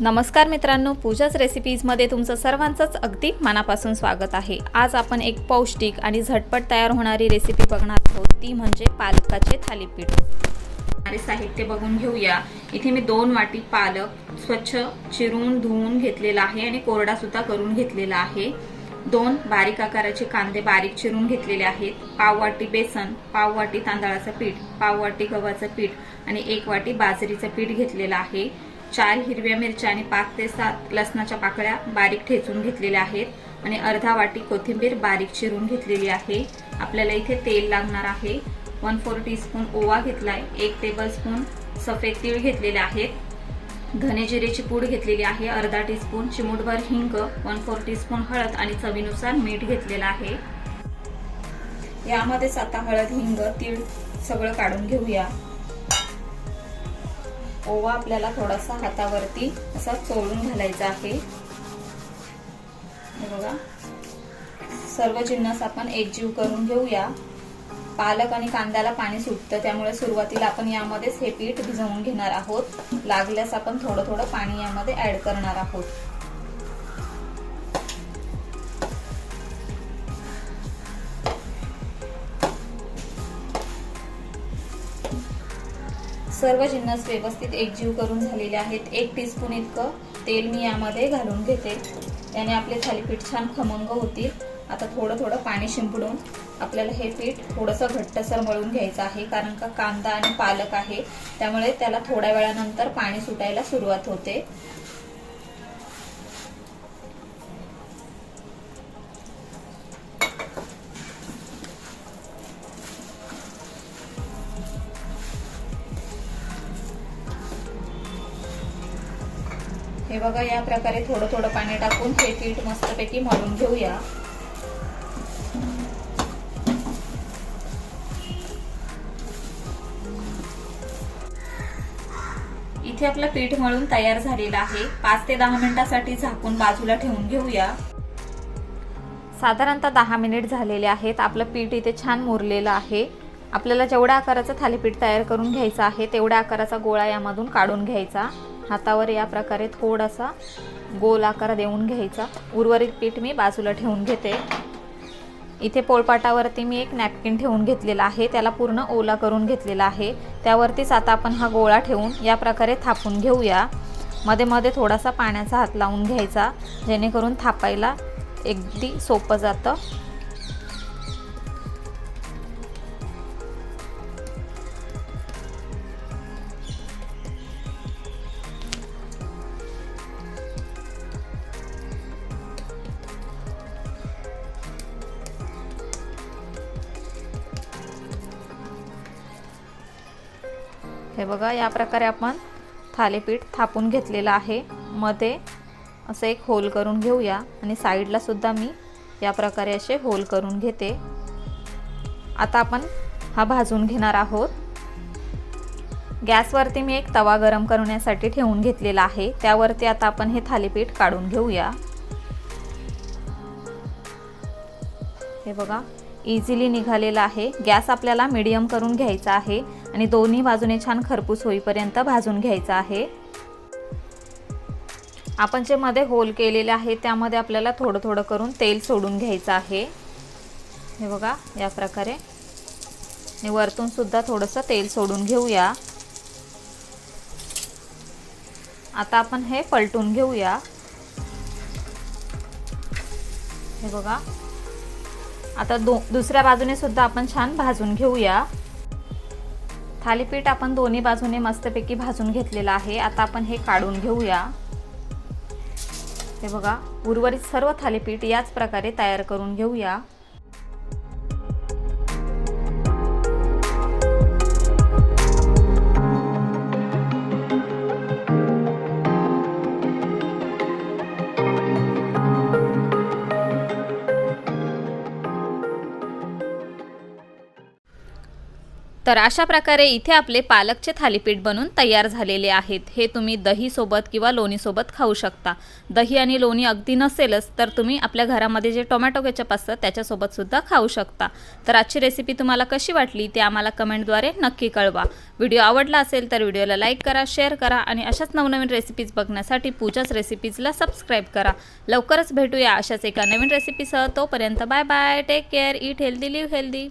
नमस्कार मित्रांनो पूजाच रेसिपीजमध्ये तुमचं सर्वांचंच अगदी मनापासून स्वागत आहे. आज आपण एक पौष्टिक आणि झटपट तयार होणारी रेसिपी बघणार आहोत. ती म्हणजे पालकाचे थालीपीठ. आणि साहित्य बघून घेऊया. इथे मी दोन वाटी पालक स्वच्छ चिरून धुवून घेतलेला आहे आणि कोरडा सुद्धा करून घेतलेला आहे. दोन बारीक आकाराचे कांदे बारीक चिरून घेतलेले आहेत. पाव वाटी बेसन पाव वाटी तांदळाचं पीठ पाव वाटी गव्हाचं पीठ आणि एक वाटी बाजरीचं पीठ घेतलेलं आहे. चार हिरव्या मिरच्या आणि पाच ते सात लसणाच्या पाकळ्या बारीक ठेचून घेतलेल्या आहेत आणि अर्धा वाटी कोथिंबीर बारीक चिरून घेतलेली आहे. आपल्याला इथे तेल लागणार आहे. वन फोर टीस्पून ओवा घेतलाय. एक टेबल स्पून सफेद तीळ घेतलेले आहेत. धने जिरेची पूड घेतलेली आहे. अर्धा टीस्पून चिमूटभर हिंग वन फोर टीस्पून हळद आणि चवीनुसार मीठ घेतलेलं आहे. यामध्येच आता हळद हिंग तीळ सगळं काढून घेऊया. ओवा आपल्याला थोडासा हातावरती असा चोळून घालायचा आहे. बघा. सर्व जिन्नस आपण एकजीव करून घेऊया. पालक आणि कांद्याला पाणी सुटतं त्यामुळे सुरुवातीला आपण यामध्येच हे पीठ भिजवून घेणार आहोत. लागल्यास आपण थोडं थोडं पाणी यामध्ये ऍड करणार आहोत. सर्व जिन्नस व्यवस्थित एकजीव करून झालेले आहेत. एक टीस्पून इतकं तेल मी यामध्ये घालून घेते. त्याने आपले थालीपीठ छान खमंग होतील. आता थोडं थोडं पाणी शिंपडून आपल्याला हे पीठ थोडंसं घट्टसर मळून घ्यायचं आहे. कारण का कांदा आणि पालक आहे. त्यामुळे त्याला थोड्या वेळानंतर पाणी सुटायला सुरुवात होते. हे बघा या प्रकारे थोडं थोडं पाणी टाकून हे पीठ मस्तपैकी मळून घेऊया. इथे आपलं पीठ मळून तयार झालेलं आहे. पाच ते दहा मिनिटासाठी झाकून बाजूला ठेवून घेऊया. साधारणतः दहा मिनिट झालेले आहेत. आपलं पीठ इथे छान मुरलेलं आहे. आपल्याला जेवढ्या आकाराचं थालीपीठ तयार करून घ्यायचं आहे तेवढ्या आकाराचा गोळा यामधून काढून घ्यायचा. हातावर या प्रकारे थोडासा गोल आकार देऊन घ्यायचा. उर्वरित पीठ मी बाजूला ठेवून घेते. इथे पोळपाटावरती मी एक नॅपकिन ठेवून घेतलेला आहे. त्याला पूर्ण ओला करून घेतलेला आहे. त्यावरतीच आता आपण हा गोळा ठेवून या प्रकारे थापून घेऊया. मध्ये मध्ये थोडासा पाण्याचा हात लावून घ्यायचा जेणेकरून थापायला अगदी सोपं जातं. हे बघा या प्रकारे आपण थालीपीठ थापून घेतलेलं आहे. मध्ये असं एक होल करून घेऊया आणि साईडला सुद्धा मी या प्रकारे असे होल करून घेते. आता आपण हा भाजून घेणार आहोत. गॅसवरती मी एक तवा गरम करण्यासाठी ठेवून घेतलेला आहे. त्यावरती आता आपण हे थालीपीठ काढून घेऊया. हे बघा इझिली निघालेलं आहे. गॅस आपल्याला मिडियम करून घ्यायचा आहे. आणि दोन्ही बाजूने छान खरपूस होईपर्यंत भाजून घ्यायचा आहे. आपण जे मध्ये होल केलेले आहे त्यामध्ये आपल्याला थोडं थोडं करून तेल सोडून घ्यायचं आहे. हे बघा या प्रकारे. आणि वरतून सुद्धा थोडंसं तेल सोडून घेऊया. आता आपण हे पलटून घेऊया. हे बघा. आता दो दुसऱ्या बाजूने सुद्धा आपण छान भाजून घेऊया. थालीपीठ आपण दोन्ही बाजूने मस्तपैकी भाजून घेतलेलं आहे. आता आपण हे काढून घेऊया. हे बघा उर्वरित सर्व थालीपीठ याच प्रकारे तयार करून घेऊया. तर अशा प्रकारे इथे आपले पालकचे थालीपीठ बनून तयार झालेले आहेत. हे तुम्ही दहीसोबत किंवा लोणीसोबत खाऊ शकता. दही आणि लोणी अगदी नसेलच तर तुम्ही आपल्या घरामध्ये जे टोमॅटो केचप असतं त्याच्यासोबत सुद्धा खाऊ शकता. तर आजची रेसिपी तुम्हाला कशी वाटली ते आम्हाला कमेंटद्वारे नक्की कळवा. व्हिडिओ आवडला असेल तर व्हिडिओला लाईक करा शेअर करा आणि अशाच नवनवीन रेसिपीज बघण्यासाठी पूजाच रेसिपीजला सबस्क्राईब करा. लवकरच भेटूया अशाच एका नवीन रेसिपीसह तोपर्यंत bye bye take care eat healthy live healthy